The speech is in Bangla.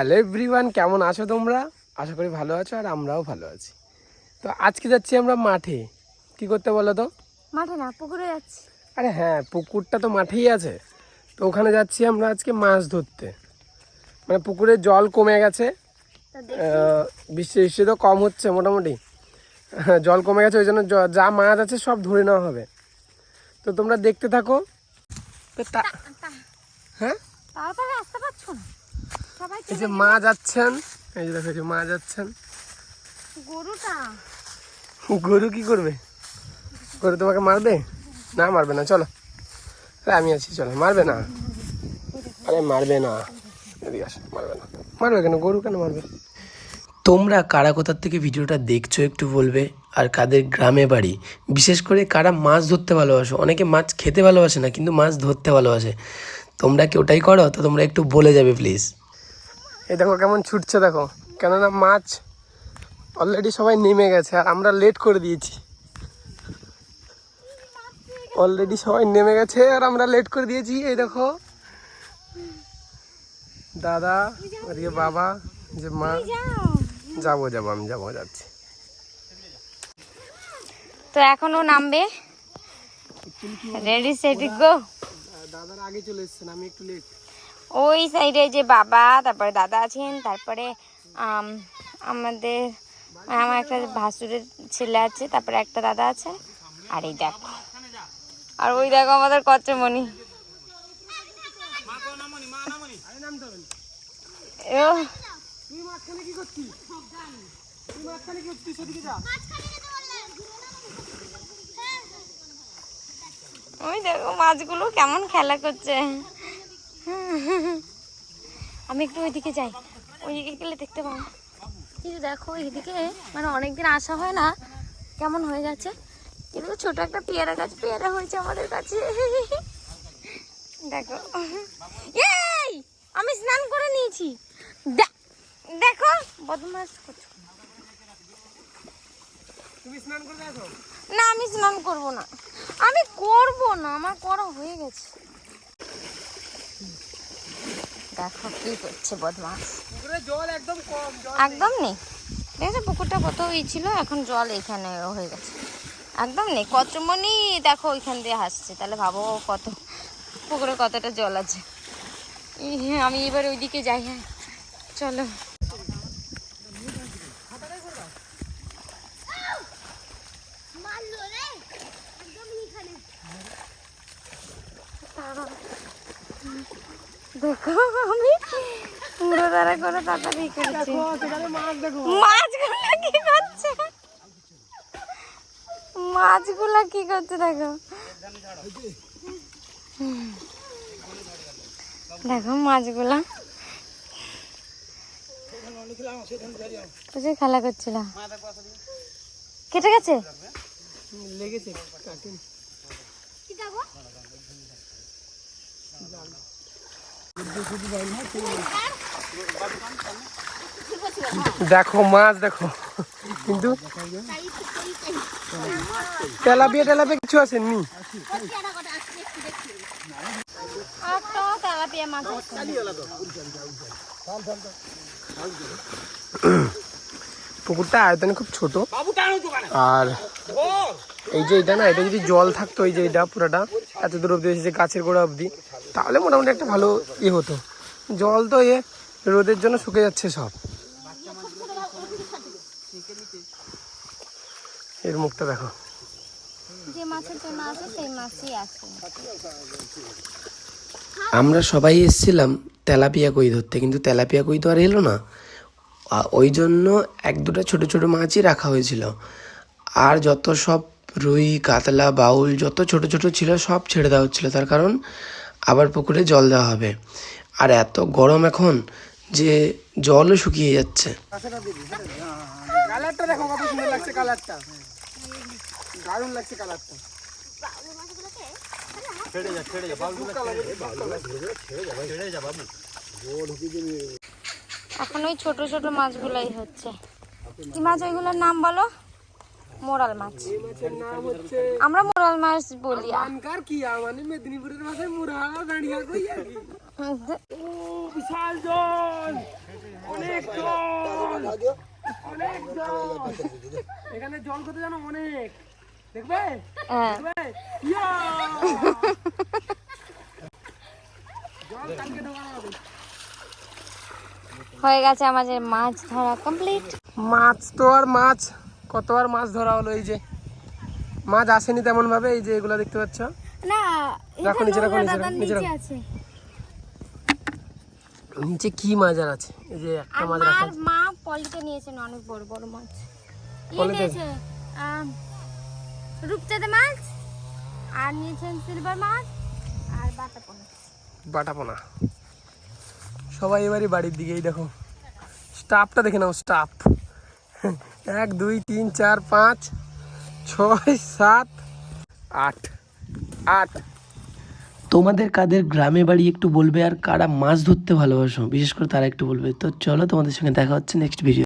হ্যালো এভরিওয়ান কেমন আছো তোমরা? আশা করি ভালো আছো আর আমরাও ভালো আছি। তো আজকে যাচ্ছি আমরা মাঠে। কি করতে বলো তো? মাঠে না পুকুরে যাচ্ছি। আরে হ্যাঁ পুকুরটা তো মাঠেই আছে। তো ওখানে যাচ্ছি আমরা আজকে মাছ ধরতে। মানে পুকুরে জল কমে গেছে। বৃষ্টি বৃষ্টি তো কম হচ্ছে মোটামুটি। জল কমে গেছে ওই জন্য যা মাছ আছে সব ধরে নেওয়া হবে। তো তোমরা দেখতে থাকো। তো হ্যাঁ? তাড়াতাড়ি আসতে পারছ না? সবাই এই যে মা যাচ্ছেন। এই যে দেখো মা যাচ্ছেন। গরুটা। গরু কি করবে? গরু তোমাকে মারবে? না মারবে না চলো। আরে আমি আছি চলো। মারবে না? আরে মারবে না। এদিকে আসো মারবে না। মারবে কেন? গরু কেন মারবে? তোমরা কারা কোথার থেকে ভিডিওটা দেখছ একটু বলবে? আর কাদের গ্রামে বাড়ি? বিশেষ করে কারা মাছ ধরতে ভালোবাসো? অনেকে মাছ খেতে ভালোবাসে না কিন্তু মাছ ধরতে ভালোবাসে। তোমরা কি ওটাই করো? তো তোমরা একটু বলে যাবে প্লিজ এই দেখো কেমন ছুটছে দেখো। কেননা মাছ অলরেডি সবাই নেমে গেছে আর আমরা লেট করে দিয়েছি। অলরেডি সবাই নেমে গেছে আর আমরা লেট করে দিয়েছি এই দেখো। দাদা ওদিকে বাবা যে মা। যাব যাব আমি যাব যাচ্ছি। তো এখনও নামবে। রেডি সেটি গো দাদার আগে চলে এসছেন আমি একটু লেট ওই সাইডে যে বাবা, তারপরে দাদা আছেন, তারপরে আমাদের, আমার একটা ভাসুরের ছেলে আছে, তারপরে একটা দাদা আছে, আর এই দেখো। আর ওই দেখো আমাদের কচ্চমণি। ওই দেখো মাছগুলো কেমন খেলা করছে। আমি একটু ওইদিকে যাই। ওইদিকে গেলে দেখতে পাবো। কিন্তু দেখো এইদিকে মানে অনেকদিন আসা হয় না। কেমন হয়ে গেছে? কিন্তু ছোট একটা পেয়ারা গাছ পেয়ারা হয়েছে আমাদের কাছে। দেখো। এই আমি স্নান করে নিয়েছি। দেখো বদমাস করছ। না আমি স্নান করব না। আমি করব না আমার করা হয়ে গেছে। দেখো কি করছে বদমাস জল একদম একদম নেই। দেখেছ পুকুরটা কত ই ছিল এখন জল এখানে হয়ে গেছে। একদম নেই। কচমনি দেখো ওইখান দিয়ে হাসছে। তাহলে ভাবো কত পুকুরে কতটা জল আছে। আমি এবার ওইদিকে যাই হ্যাঁ। চলো। দেখো আমি পুরো দ্বারা করে তাড়াতাড়ি করেছি দেখো সেখানে মাছ দেখো। মাছগুলা কি করছে? মাছগুলা কি করছে দেখো। দেখো মাছগুলা। প্রচুর খেলা করছিল। কেটে গেছে? লেগেছে কাটিন। দেখো মাছ দেখো। কিন্তু তেলাপিয়া তেলাপিয়া কিছু আসেনি একটা তেলাপিয়া মাছ আছে। পুকুরটা আয়তনে খুব ছোট আর এই যে এটা না এটা যদি জল থাকতো এই যে এটা পুরাটা এত দূর অব্দি এসেছে গাছের গোড়া অবধি তাহলে মোটামুটি একটা ভালো ইয়ে হতো। জল তো এ রোদের জন্য শুকে যাচ্ছে সব। এর মুখটা দেখো। যে মাছের জন্য আছে সেই মাছই আছে। আমরা সবাই এসেছিলাম তেলাপিয়া কই ধরতে কিন্তু তেলাপিয়া কই তো আর এলো না। ওই জন্য এক দুটো ছোট ছোট মাছই রাখা হয়েছিল। আর যত সব রুই কাতলা বাউল যত ছোট ছোট ছিল সব ছেড়ে দেওয়া হচ্ছিল। তার কারণ আবার পুকুরে জল দেওয়া হবে। আর এত গরম এখন যে জলও শুকিয়ে যাচ্ছে। কালারটা দেখো কত সুন্দর লাগছে কালারটা। দারুণ লাগছে কালারটা। এখন ওই ছোট ছোট মাছগুলাই হচ্ছে। কি মাছ ওইগুলোর নাম বলো? মোরাল মাছ। মাছের নাম হচ্ছে আমরা মোরাল মাছ বলি। আনকার কি মানে মেদিনীপুরের ভাষায় মুরা দাঁড়িয়া কই আর কি? বিশাল জল! অনেক জল! অনেক জল! এখানে জল কত জানো? অনেক। দেখবে? হ্যাঁ। দেখবে? ইয়া! জল কালকে ঢোকানো হবে। হয়ে গেছে আমাদের মাছ ধরা কমপ্লিট মাছ তো আর মাছ কত আর মাছ ধরা হলো এই যে? মাছ আসেনি তেমন ভাবে এই যে এগুলো দেখতে পাচ্ছ? না রাখো নিচে রাখো নিচে রাখো নিচে নিচে কি মাছ আর আছে? এই যে একটা মাছ রাখা মার মা পলিতে নিয়েছেন অনেক বড় বড় মাছ। ইয়ে পলিতে? রূপচাঁদা মাছ আর নিয়েছেন সিলভার মাছ আর বাটা পোনা বাটা পোনা সবাই এবারে বাড়ির দিকেই দেখো। স্টাফটা দেখে নাও স্টাফ এক, দুই, তিন, চার, পাঁচ, ছয়, সাত, আট। আট। তোমাদের কাদের গ্রামে বাড়ি একটু বলবে আর কারা মাছ ধরতে ভালোবাসো? বিশেষ করে তারা একটু বলবে। তো চলো তোমাদের সঙ্গে দেখা হচ্ছে নেক্সট ভিডিও